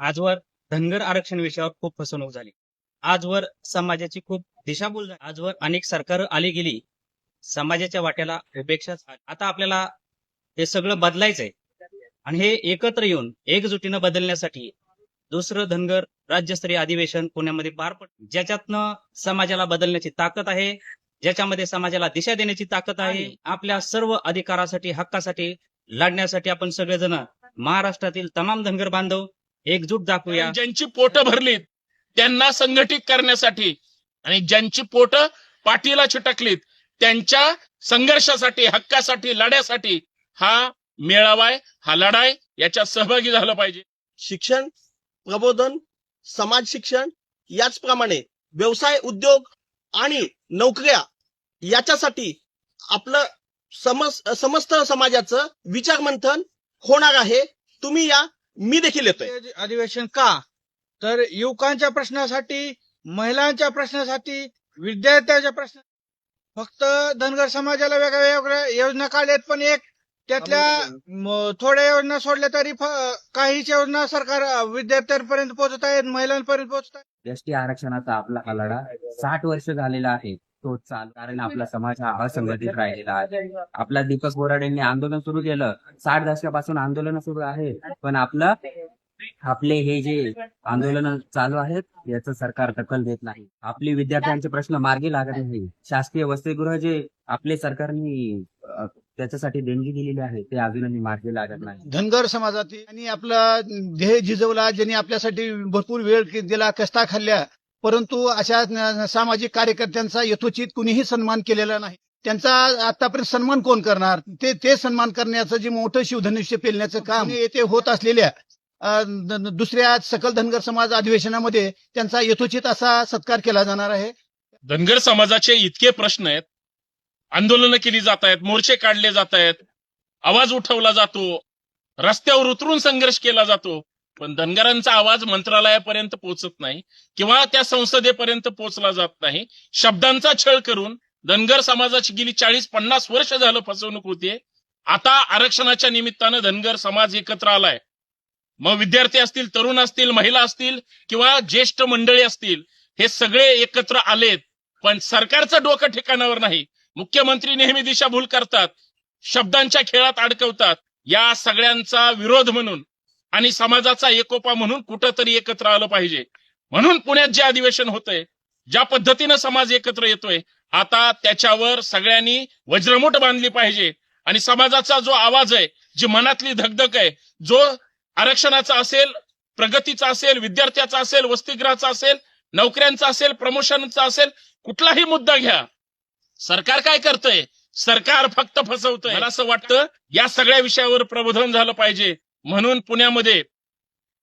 आजवर धनगर आरक्षण विषयावर खूप फसवणूक झाली. आजवर समाजाची खूप दिशाभूल झाली. आजवर अनेक सरकार आली गेली. समाजाच्या वाट्याला उपेक्षा झाली. आता आपल्याला हे सगळं बदलायचंय. आणि हे एकत्र येऊन एकजुटीनं बदलण्यासाठी दुसरं धनगर राज्यस्तरीय अधिवेशन पुण्यामध्ये पार पड ज्याच्यातनं समाजाला बदलण्याची ताकद आहे ज्याच्यामध्ये समाजाला दिशा देण्याची ताकद आहे. आपल्या सर्व अधिकारासाठी हक्कासाठी लढण्यासाठी आपण सगळेजण महाराष्ट्रातील तमाम धनगर बांधव एकजूट दाखवूया. ज्यांची पोट भरलीत त्यांना संघटित करण्यासाठी आणि ज्यांची पोट पाठीला चिटकलीत त्यांच्या संघर्षासाठी हक्कासाठी लढ्यासाठी हा मेळावाय हा लढाई याच्यात सहभागी झालं पाहिजे. शिक्षण प्रबोधन समाज शिक्षण याचप्रमाणे व्यवसाय उद्योग आणि नोकऱ्या याच्यासाठी आपलं समस समस्त समाजाचं विचार मंथन होणार आहे. तुम्ही या मी देखील येतोय. हे अधिवेशन का? तर युवकांच्या प्रश्नासाठी महिलांच्या प्रश्नासाठी विद्यार्थ्यांच्या प्रश्न फक्त धनगर समाजाला वेगळ्या वेगळ्या योजना काढल्यात पण एक त्यातल्या थोड्या योजना सोडल्या तरी काहीच योजना सरकार विद्यार्थ्यांपर्यंत पोहोचत आहेत महिलांपर्यंत पोहोचत आहेत. एसटी आरक्षणाचा आपला हा लढा साठ वर्ष झालेला आहे. तो चाल कारण आपला समाज हा असंघटित राहिलेला आहे. आपला दीपक बोराडेंनी आंदोलन सुरू केलं. साठ दशकापासून आंदोलन सुरू आहे. पण आपलं आपले हे जे आंदोलन चालू आहेत याचं सरकार दखल देत नाही. आपली विद्यार्थ्यांचे प्रश्न मार्गी लागत नाही. शासकीय वसतिगृह जे आपले सरकारने त्याच्यासाठी देणगी दिलेली आहे ते अजूनही मार्गी लागत नाही. धनगर समाजातील आणि आपला ध्येय झिजवला ज्यांनी आपल्यासाठी भरपूर वेळ दिला कष्टा खाल्ल्या परंतु अशा सामाजिक कार्यकर्त्यांचा यथोचित कुणीही सन्मान केलेला नाही. त्यांचा आतापर्यंत सन्मान कोण करणार? ते ते सन्मान करण्याचं जे मोठं शिवधनुष्य पेलण्याचं काम येथे होत असलेल्या दुसऱ्या सकल धनगर समाज अधिवेशनामध्ये त्यांचा यथोचित असा सत्कार केला जाणार आहे. धनगर समाजाचे इतके प्रश्न आहेत. आंदोलनं केली जात आहेत मोर्चे काढले जात आहेत आवाज उठवला जातो रस्त्यावर उतरून संघर्ष केला जातो. पण धनगरांचा आवाज मंत्रालयापर्यंत पोहोचत नाही किंवा त्या संसदेपर्यंत पोहोचला जात नाही. शब्दांचा छळ करून धनगर समाजाची गेली चाळीस पन्नास वर्ष झालं फसवणूक होते आता आरक्षणाच्या निमित्तानं धनगर समाज एकत्र आलाय. मग विद्यार्थी असतील तरुण असतील महिला असतील किंवा ज्येष्ठ मंडळी असतील हे सगळे एकत्र आलेत. पण सरकारचं डोकं ठिकाणावर नाही. मुख्यमंत्री नेहमी दिशाभूल करतात. शब्दांच्या खेळात अडकवतात. या सगळ्यांचा विरोध म्हणून आणि समाजाचा एकोपा म्हणून कुठंतरी एकत्र आलं पाहिजे. म्हणून पुण्यात जे अधिवेशन होतंय ज्या पद्धतीनं समाज एकत्र येतोय आता त्याच्यावर सगळ्यांनी वज्रमुठ बांधली पाहिजे. आणि समाजाचा जो आवाज आहे जी मनातली धगधग आहे जो आरक्षणाचा असेल प्रगतीचा असेल विद्यार्थ्याचा असेल वसतिगृहाचा असेल नोकऱ्यांचा असेल प्रमोशनचा असेल कुठलाही मुद्दा घ्या. सरकार काय करतंय? सरकार फक्त फसवतंय. मला असं वाटतं या सगळ्या विषयावर प्रबोधन झालं पाहिजे. म्हणून पुण्यामध्ये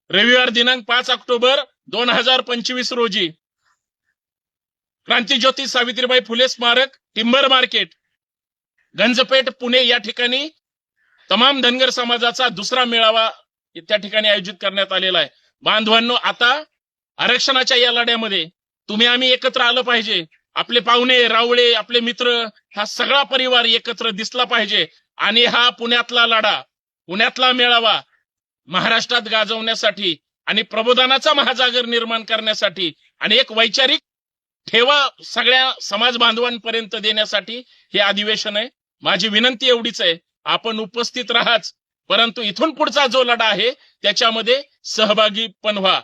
रविवार दिनांक पाच ऑक्टोबर दोन हजार पंचवीस रोजी क्रांतीज्योती सावित्रीबाई फुले स्मारक टिंबर मार्केट गंजपेठ पुणे या ठिकाणी तमाम धनगर समाजाचा दुसरा मेळावा त्या ठिकाणी आयोजित करण्यात आलेला आहे. बांधवांनो आता आरक्षणाच्या या लढ्यामध्ये तुम्ही आम्ही एकत्र आलं पाहिजे. आपले पाहुणे रावळे आपले मित्र हा सगळा परिवार एकत्र दिसला पाहिजे. आणि हा पुण्यातला लढा पुण्यातला मेळावा महाराष्ट्रात गाजवण्यासाठी आणि प्रबोधनाचा महाजागर निर्माण करण्यासाठी आणि एक वैचारिक ठेवा सगळ्या समाज बांधवांपर्यंत देण्यासाठी हे अधिवेशन आहे. माझी विनंती एवढीच आहे. आपण उपस्थित राहाच. परंतु इथून पुढचा जो लढा आहे त्याच्यामध्ये सहभागी पण व्हा.